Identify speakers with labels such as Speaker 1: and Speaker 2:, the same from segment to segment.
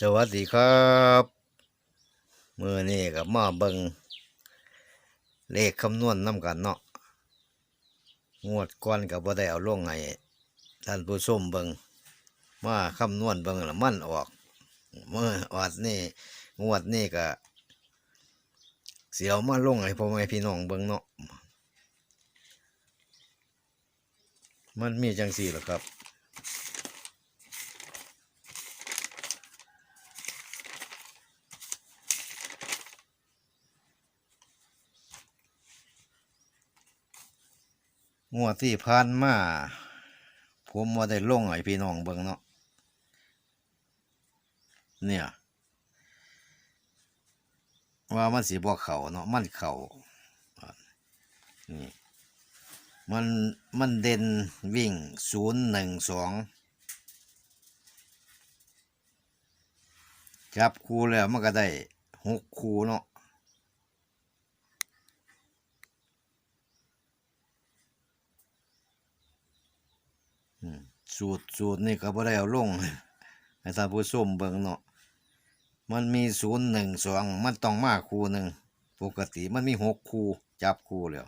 Speaker 1: สวัสดีครับมือนี้กับมาเบิงเลขคำนวณน้ำกันเนาะงวดก้อนกับบ่ได้เอาลงให้ท่านผู้ชมเบิงมาคำนวณเบิงล้วมันออกเมื่อวัดนี้งวดนี้ก็เสียวมาลงให้พ่อแม่พี่น้องเบิงเนาะมันมีจังสี่หรอครับ งวดที่ผ่านมาผมมาได้ลงให้พี่น้องเบิ่งเนาะเนี่ย ว่ามันสีบ่เขาเนาะมันเขานี่มันมันเด่นวิ่งศูนย์หนึ่งสองจับคู่แล้วมันก็ได้หกคู่เนาะ สูตรสูตรนี่ก็บ่ได้เอาลงให้ท่านผู้ชมเบิ่งเนาะมันมีศูนย์หนึ่งสองมันต้องมาคู่หนึ่งปกติมันมีหกคู่จับคู่แล้ว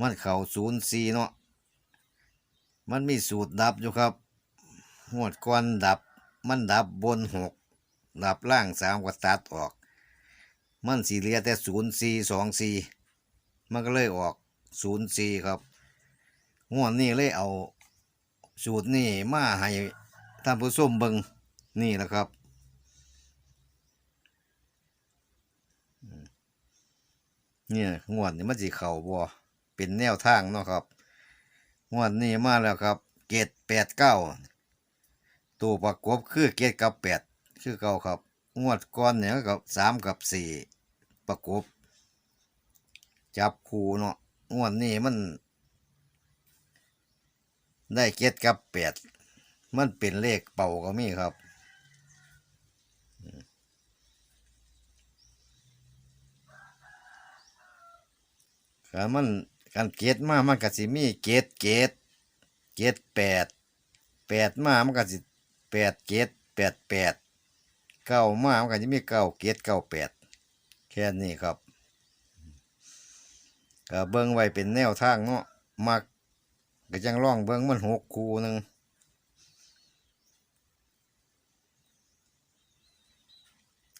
Speaker 1: มันเข่าศูนย์สี่เนาะมันมีสูตรดับอยู่ครับหวดก้อนดับมันดับบนหกดับล่างสามก็ตัดออก มันสีเหลียแต่ศูนย์สี่สองสี่มันก็เลยออกศูนย์สี่ครับ งวดนี้เลยเอาสูตรนี่มาให้ท่านผู้ชมเบิงนี่แหละครับ เนี่ยงวดนี้มันสิเข่าบ่เป็นแนวทางเนาะครับ งวดนี้มาแล้วครับ เกตแปดเก้าตัวประกบคือเกตกับแปดคือเก่าครับ งวดก่อนเนี่ยกับสามกับสี่ประกบ จับคู่เนาะงวดนี้มัน ได้เจ็ดกับแปดมันเป็นเลขเป่าก็มีครับอืมคันมันกันเกตมามันก็สิมีเกตเกตเกตแปดแปดมามันก็สิแปดเกตแปดแปดเก้ามามันก็จะมีเก้าเกตเก้าแปดแค่นี้ครับก็เบิ่งไว้เป็นแนวทางเนาะมัก ก็จังร่องเบิ้งมันหกคูหนึ่ง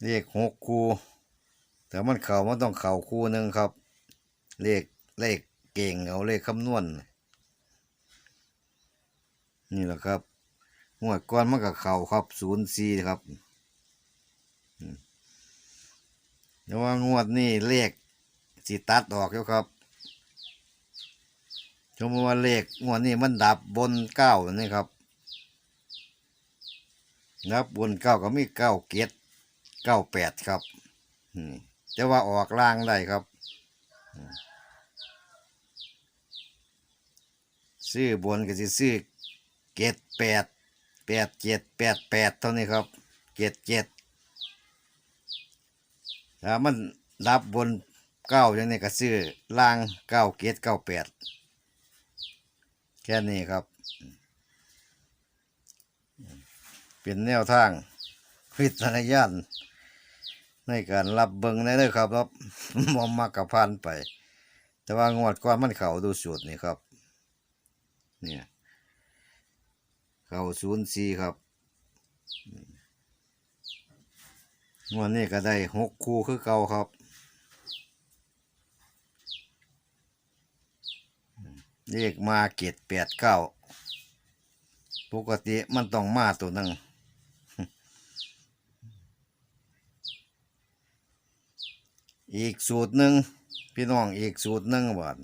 Speaker 1: เลขหกคูแต่มันเข่ามันต้องเข่าคูหนึ่งครับ เลขเลขเก่งเอาเลขคำนวณนี่แหละครับงวดก้อนมันก็เข่าครับศูนย์สี่ครับแต่ว่างวดนี่เลขสิตัดออกแล้วครับ ชมว่าเลขงวดนี้มันดับบนเก้านี่ครับดับบนเก้าก็มีเก้าเกตเก้าแปดครับอืมแต่ว่าออกล่างได้ครับซื้อบนก็จะซื้อเกตแปดแปดเจ็ดแปดแปดเท่านี้ครับเกตเจ็ดถ้ามันดับบนเก้าอย่างนี้ก็ซื้อล่างเก้าเกตเก้าแปด แค่นี้ครับ เป็นแนวทางวิจารณญาณในการรับเบิงได้เลยครับรับมอมมากกับพันไป แต่ว่างวดก่อนมันเข่าดูสูตรนี่ครับ เนี่ยเข่าศูนย์สี่ครับงวดนี้ก็ได้หกคู่คือเก่าครับ เลขมาเกตแปดเก้าปกติมันต้องมาตัวหนึงอีกสูตรหนึ่งพี่น้องอีกสูตรหนึ่งบาท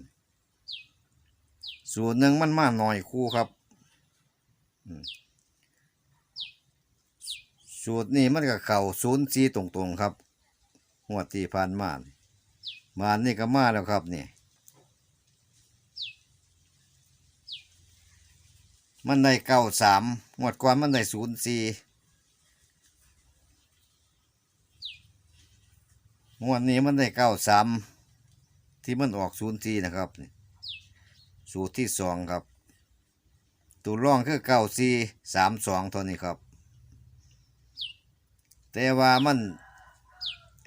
Speaker 1: สูตรหนึ่งมันมาหน่อยคู่ครับสูตรนี้มันก็เข่าศูนย์สีตรงๆครับหัวตีผ่านมานมานี่ก็มาแล้วครับนี่ มันได้เก้าสามงวดก่อนมันได้ศูนย์สี่งวดนี้มันได้เก้าสามที่มันออกศูนย์สี่นะครับ สูตรที่สองครับ ตัวร่องคือเก้าสี่สามสองเท่านี้ครับ แต่ว่ามัน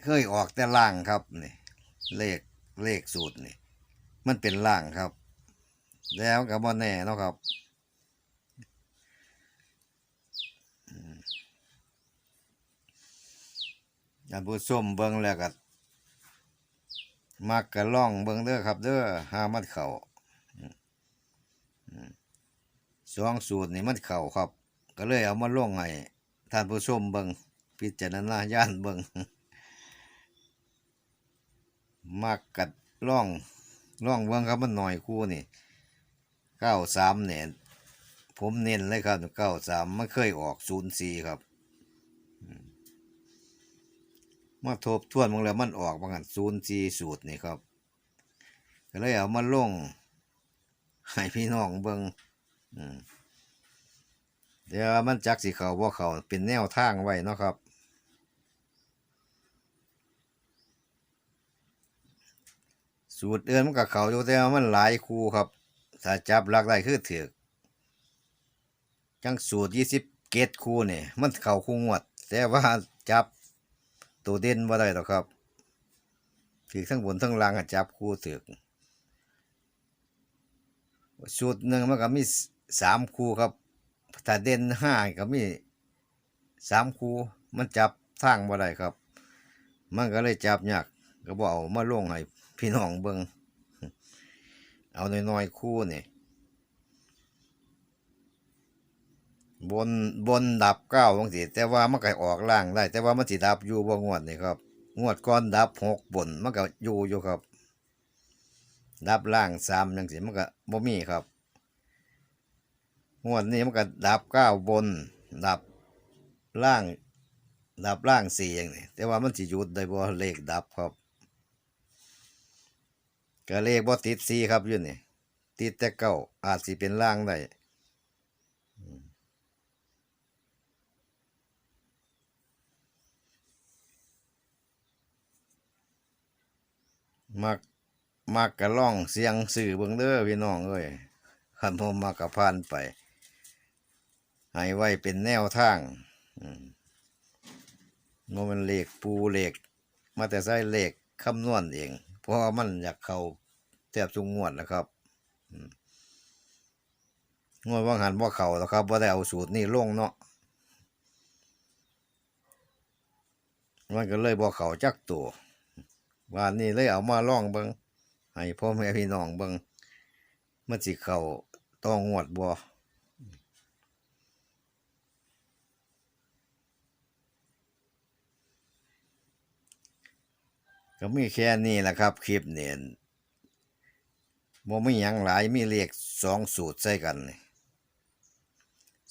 Speaker 1: เคยออกแต่ล่างครับนี่เลขเลขสูตรนี่มันเป็นล่างครับ แล้วก็บ่แน่นะครับอืม ท่านผู้ชมเบิ่งแล้วก็มักกะล่องเบิ่งเด้อครับ เด้อหามันเข้าสองสูตรนี่มันเข้าครับ ก็เลยเอามาล่องให้ท่านผู้ชมเบิ่งพิจารณาญาณเบิ่งมักกัดล่องล่องเบิ่งครับมันหน่อยคู่นี่เก้าสามเนี่ยผมเน้นเลยครับเก้าสามไมันเคยออกศูนย์สี่ครับอืม มาทบทวนมึงแล้วมันออกบางอันศูนย์สี่สูตรนี่ครับก็เลยเอามาลงให้พี่น้องเบิงเดี๋ยวมันจักสิเขาว่าเขาเป็นแนวทางไว้เนาะครับ สูตรเดินมันกับเขาอยู่แต่ว่ามันหลายคู่ครับถ้าจับหลักได้คือถือจังสูตรยี่สิบเกตคู่เนี่ยมันเข่าคู่งวด แต่ว่าจับ ตัวเด่นว่าได้หรอกครับถือทั้งบนทั้งล่างจับคู่ถือกสูตรหนึ่งมันก็มีสามคู่ครับถ้าเด่นห้าก็มีสามคู่มันจับทางบ่ได้ครับ มันก็เลยจับยากก็บอกเอามาลงให้พี่น้องเบิงเอาน้อยๆคู่นี่ บนบนดับเก้าบางทีแต่ว่ามันก็ออกล่างได้ แต่ว่ามันสิดับอยู่บ่งวดนี่ครับงวดก่อนดับหกบนมันก็อยู่อยู่ครับ ดับล่างสามจังสิมันก็บ่มีครับงวดนี้มันก็ดับเก้าบน ดับล่าง ดับล่างสี่อย่างนี้แต่ว่ามันสิหยุดได้บ่เลขดับครับก็เลขบ่ติดสี่ครับยู่นี่ติดแต่เก้าอาจสิเป็นล่างได้ มักมักกระล่องเสียงสื่อเบิ่งเด้อพี่น้องเอ้ยคันผมมักกะพานไป ให้ไว้เป็นแนวทางอืมโมมันเหลขปูเหลขมาแต่ใส่เหลขคำนวณเอง เพราะมันอยากเขาแทบทุกงวดนะครับงวดว่างหันว่าเขาแล้วครับว่าได้เอาสูตรนี่ลงเนาะมันก็เลยบ่เขาจักตัว ว่านี่เลยเอามาล่องเบิงให้พ่อแม่พี่น้องเบิงมันสิเขาต้องงวดบ่ก็มีแค่นี้แหละครับ คลิปเนี่ยบ่มีหยังหลายมีเลขสองสูตรใส่กัน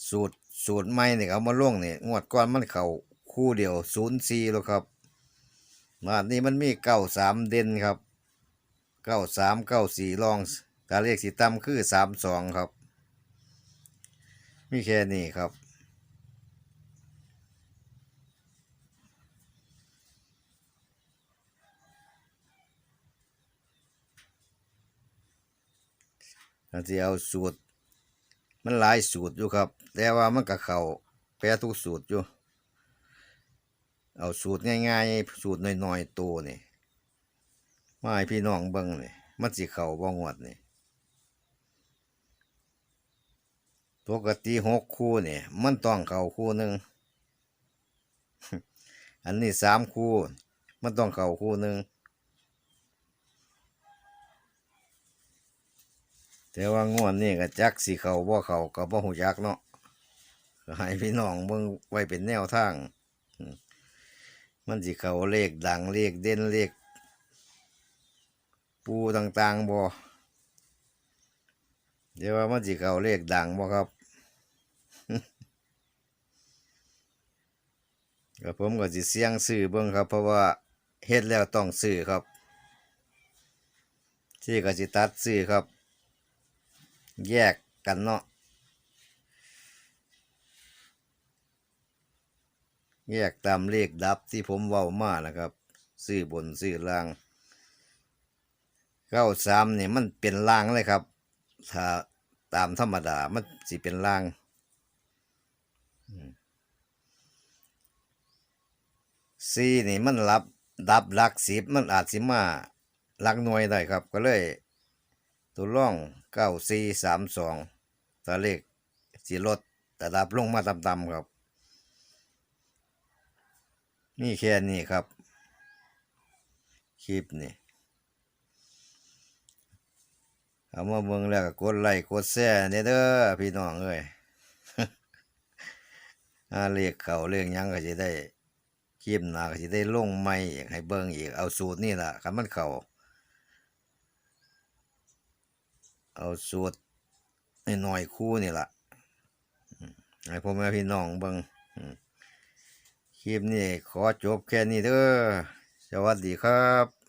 Speaker 1: สูตรสูตรใหม่เนี่ยเอามาลงเนี่ยงวดก่อนมันเข้าคู่เดียวศูนย์สี่แล้วครับ มาดนี้มันมีเก้าสามเด่นครับเก้าสามเก้าสี่รองกาเลขสีต่ำคือสามสองครับ มีแค่นี้ครับก็สิเอาสูตร มันหลายสูตรอยู่ครับ แต่ว่ามันก็เขาแปรทุกสูตรอยู่ เอาสูตรง่ายๆ สูตรน้อยๆตัวนี่มาให้พี่น้องเบิ่งนี่มันสิเข้าบ่งวดนี่ปกติหกคู่นี่มันต้องเข้าคู่หนึ่งอันนี้สามคู่ มันต้องเข้าคู่หนึ่งแต่ว่างวดนี้ก็จักสิเขาบ่เขาก็บ่ฮู้จักเนาะให้พี่น้องเบิ่งไว้เป็นแนวทาง มันสิเขาเลขดังเลขเด่นเลขปูต่างๆบ่เดี๋ยวว่ามันสิเขาเลขดังบ่ครับก็ผมก็สิเสี่ยงซื้อเบิ่งครับ เพราะว่าเฮ็ดแล้วต้องซื้อครับ ที่ก็สิตัดซื้อครับ แยกกันเนาะ แยกตามเลขดับที่ผมเว้ามานะครับ ซื้อบนซื้อล่างเก้าสามเนี่ยมันเป็นล่างเลยครับ ถ้าตามธรรมดามันสิเป็นล่างซีนี่มันรับดับหลักสิบมันอาจสิมาหลักหน่วยได้ครับ ก็เลยตัวร่องเก้าสี่สามสองตัวเลขสีลดแต่ดับลงมาต่ำๆครับ นี่แค่นี้ครับ คลิปนี่เอามาเบิ่งแล้วก็กดไลค์กดแชร์เด้อเด้อพี่น้องเอ้ยอาเรียกเขาเรื่องยังก็สิได้คลิปหนาก็สิได้ลงใหม่ให้เบิ่งอีกเอาสูตรนี่ล่ะคันมันเขาเอาสูตรน้อยคู่นี่ล่ะให้พ่อแม่พี่น้องเบิ่งอืม คลิปนี้ขอจบแค่นี้เด้อสวัสดีครับ